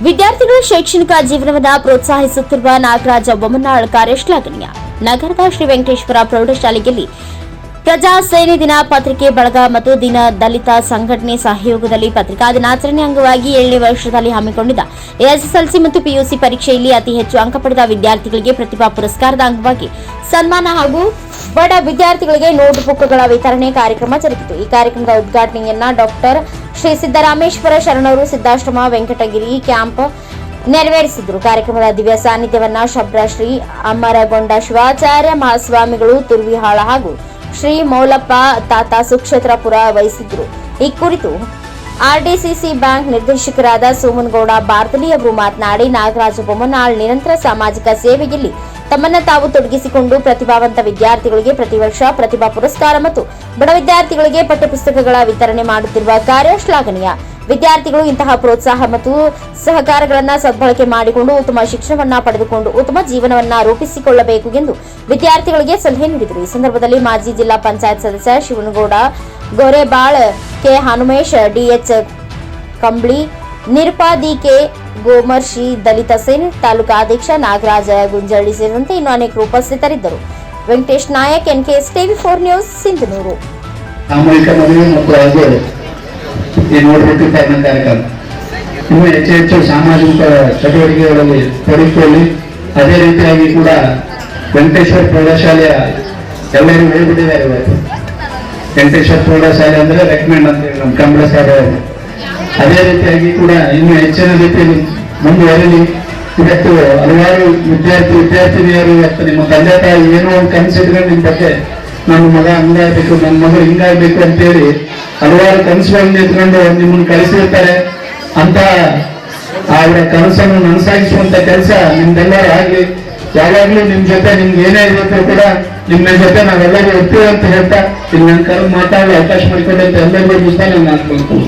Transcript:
ವಿದ್ಯಾರ್ಥಿಗಳ ಶೈಕ್ಷಣಿಕ ಜೀವನವನ್ನ ಪ್ರೋತ್ಸಾಹಿಸುತ್ತಿರುವ ನಾಗರಾಜ ಬೊಮ್ಮನಾಳ್ ಕಾರ್ಯ ಶ್ಲಾಘನೀಯ ನಗರದ ಶ್ರೀ ವೆಂಕಟೇಶ್ವರ ಪ್ರೌಢಶಾಲೆಯಲ್ಲಿ ಪ್ರಜಾ ಸೇನೆ ದಿನ ಪತ್ರಿಕೆ ಬಳಗ ಮತ್ತು ದಿನ ದಲಿತ ಸಂಘಟನೆ ಸಹಯೋಗದಲ್ಲಿ ಪತ್ರಿಕಾ ದಿನಾಚರಣೆ ಅಂಗವಾಗಿ ಏಳನೇ ವರ್ಷದಲ್ಲಿ ಹಮ್ಮಿಕೊಂಡಿದ್ದ ಎಸ್ಎಸ್ಎಲ್ಸಿ ಮತ್ತು ಪಿಯುಸಿ ಪರೀಕ್ಷೆಯಲ್ಲಿ ಅತಿ ಹೆಚ್ಚು ಅಂಕ ಪಡೆದ ವಿದ್ಯಾರ್ಥಿಗಳಿಗೆ ಪ್ರತಿಭಾ ಪುರಸ್ಕಾರದ ಅಂಗವಾಗಿ ಸನ್ಮಾನ ಹಾಗೂ ಬಡ ವಿದ್ಯಾರ್ಥಿಗಳಿಗೆ ನೋಟ್ಬುಕ್ಗಳ ವಿತರಣೆ ಕಾರ್ಯಕ್ರಮ ಜರುಗಿತು. ಈ ಕಾರ್ಯಕ್ರಮದ ಉದ್ಘಾಟನೆಯನ್ನ ಡಾಕ್ಟರ್ ಶ್ರೀ ಸಿದ್ದರಾಮೇಶ್ವರ ಶರಣರು ಸಿದ್ದಾಶ್ರಮ ವೆಂಕಟಗಿರಿ ಕ್ಯಾಂಪ್ ನೆರವೇರಿಸಿದ್ರು. ಕಾರ್ಯಕ್ರಮದ ದಿವ್ಯ ಸಾನ್ನಿಧ್ಯವನ್ನ ಶಬ್ರಶ್ರೀ ಅಮರಗೊಂಡ ಶಿವಾಚಾರ್ಯ ಮಹಾಸ್ವಾಮಿಗಳು ತುರ್ವಿಹಾಳ ಹಾಗೂ ಶ್ರೀ ಮೌಲಪ್ಪ ತಾತ ಸುಕ್ಷೇತ್ರಪುರ ವಹಿಸಿದ್ರು. ಈ ಕುರಿತು ಆರ್ಡಿಸಿಸಿ ಬ್ಯಾಂಕ್ ನಿರ್ದೇಶಕರಾದ ಸೋಮನಗೌಡ ಬಾರ್ದಲಿ ಅವರು ಮಾತನಾಡಿ, ನಾಗರಾಜ ಬೊಮ್ಮನಾಳ್ ನಿರಂತರ ಸಾಮಾಜಿಕ ಸೇವೆಯಲ್ಲಿ ತಮ್ಮನ್ನ ತಾವು ತೊಡಗಿಸಿಕೊಂಡು ಪ್ರತಿಭಾವಂತ ವಿದ್ಯಾರ್ಥಿಗಳಿಗೆ ಪ್ರತಿ ವರ್ಷ ಪ್ರತಿಭಾ ಪುರಸ್ಕಾರ ಮತ್ತು ಬಡ ವಿದ್ಯಾರ್ಥಿಗಳಿಗೆ ಪಠ್ಯಪುಸ್ತಕಗಳ ವಿತರಣೆ ಮಾಡುತ್ತಿರುವ ಕಾರ್ಯ ಶ್ಲಾಘನೀಯ. ವಿದ್ಯಾರ್ಥಿಗಳು ಇಂತಹ ಪ್ರೋತ್ಸಾಹ ಮತ್ತು ಸಹಕಾರಗಳನ್ನ ಸದ್ಬಳಕೆ ಮಾಡಿಕೊಂಡು ಉತ್ತಮ ಶಿಕ್ಷಣವನ್ನ ಪಡೆದುಕೊಂಡು ಉತ್ತಮ ಜೀವನವನ್ನ ರೂಪಿಸಿಕೊಳ್ಳಬೇಕು ಎಂದು ವಿದ್ಯಾರ್ಥಿಗಳಿಗೆ ಸಲಹೆ ನೀಡಿದರು. ಈ ಸಂದರ್ಭದಲ್ಲಿ ಮಾಜಿ ಜಿಲ್ಲಾ ಪಂಚಾಯತ್ ಸದಸ್ಯ Shivanagouda, Gorebal K. Hanumesh, DH Kambli Nirpadi K. Gomarshi, Dalit Sena, taluka ಅಧ್ಯಕ್ಷ ನಾಗರಾಜ ಗುಂಜಳ್ಳಿ ಸೇರಿದಂತೆ ಇನ್ನು ಅನೇಕರು ಉಪಸ್ಥಿತರಿದ್ದರು. Venkatesh Nayak NKS TV four news, Sindhanur. ಈ ನೋಡ್ಬಿಟ್ಟು ಕಾರ್ಯಕ್ರಮ ಕಾರ್ಯಕ್ರಮ ಇನ್ನೂ ಹೆಚ್ಚು ಹೆಚ್ಚು ಸಾಮಾಜಿಕ ಚಟುವಟಿಕೆಗಳಲ್ಲಿ ತೊಡಗಿಕೊಳ್ಳಿ ಅದೇ ರೀತಿಯಾಗಿ ಕೂಡ ವೆಂಕಟೇಶ್ವರ ಪ್ರೌಢಶಾಲೆಯ ಎಲ್ಲರಿಗೂ ಹೇಳ್ಬಿಟ್ಟಿದ್ದಾರೆ ಇವತ್ತು. ವೆಂಕಟೇಶ್ವರ ಪ್ರೌಢಶಾಲೆ ಅಂದ್ರೆ ರೆಕಮೆಂಡ್ ಅಂತ ಹೇಳಿ ನಮ್ಮ ಕಂಬಳ ಸರ್ ಅವರು. ಅದೇ ರೀತಿಯಾಗಿ ಕೂಡ ಇನ್ನು ಹೆಚ್ಚಿನ ರೀತಿಯಲ್ಲಿ ಮುಂದುವರಿಲಿ. ಇವತ್ತು ಹಲವಾರು ವಿದ್ಯಾರ್ಥಿ, ವಿದ್ಯಾರ್ಥಿನಿಯರು ಇವತ್ತು ನಿಮ್ಮ ತಂದೆ ತಾಯಿ ಏನೋ ಒಂದು ಕನಸಿದ್ರೆ ನಿಮ್ಮ ಬಗ್ಗೆ ನನ್ನ ಮಗ ಹಂಗಾಗ್ಬೇಕು, ನನ್ನ ಮಗ ಹಿಂಗಾಗ್ಬೇಕು ಅಂತೇಳಿ ಹಲವಾರು ಕನಸುಗಳನ್ನ ಎತ್ಕೊಂಡು ನಿಮ್ಮನ್ನು ಕಳಿಸಿರ್ತಾರೆ ಅಂತ ಅವರ ಕನಸನ್ನು ನನಸಾಗಿಸುವಂತ ಕೆಲಸ ನಿಮ್ದೆಲ್ಲರೂ ಆಗಲಿ, ಯಾವಾಗ್ಲೂ ನಿಮ್ ಜೊತೆ ನಿಮ್ಗೆ ಏನೇ ಇರುತ್ತೆ ಕೂಡ ನಿಮ್ಮ ಜೊತೆ ನಾವೆಲ್ಲರೂ ಇರ್ತೀವಿ ಅಂತ ಹೇಳ್ತಾ ಇಲ್ಲಿ ನನ್ನ ಕರೆ ಮಾತಾಡಲು ಅವಕಾಶ ಮಾಡಿಕೊಂಡಂತ ಎಲ್ಲರಿಗೂ ನಾನು ಅನ್ಕೊಂತೀನಿ